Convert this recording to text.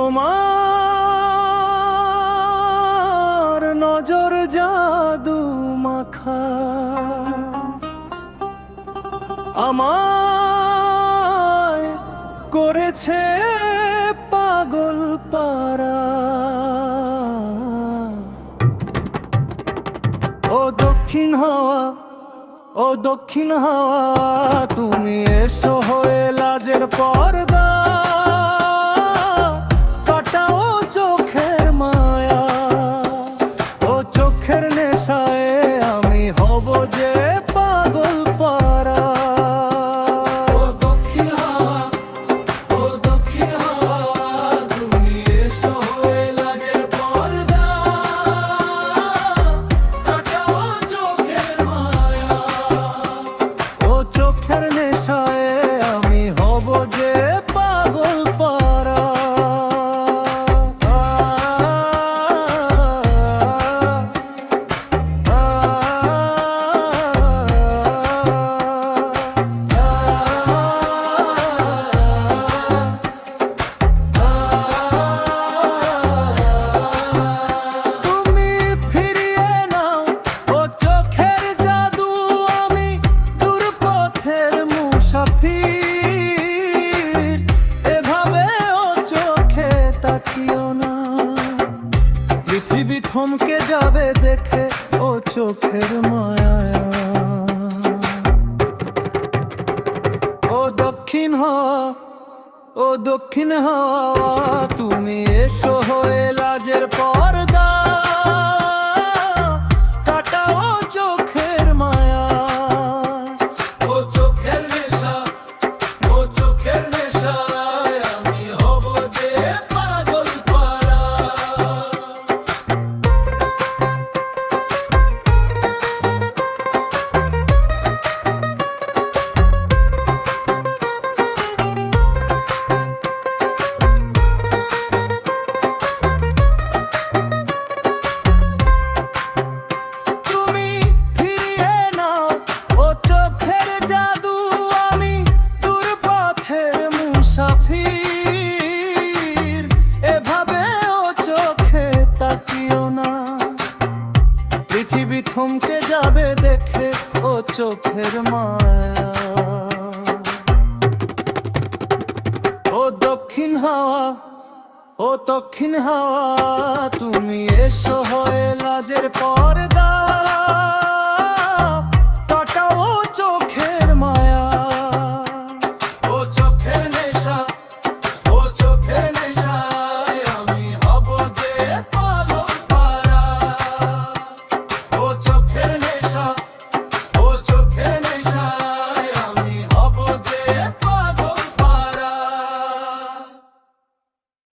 তোমার নজর জাদু মাখা। আমায় করেছে পাগল পারা ও দক্ষিণ হাওয়া, ও দক্ষিণ হাওয়া, তুমি এসো হয়ে লাজের পর্দা চোখের নেশায় পৃথিবী থমকে যাবে দেখে ও চোখের মায়া। ও দক্ষিণ হওয়া ও দক্ষিণ হাওয়া তুমি চোখের মায়া। ও দক্ষিণ হাওয়া ও দক্ষিণ হাওয়া তুমি এসো হয়ে লাজের পর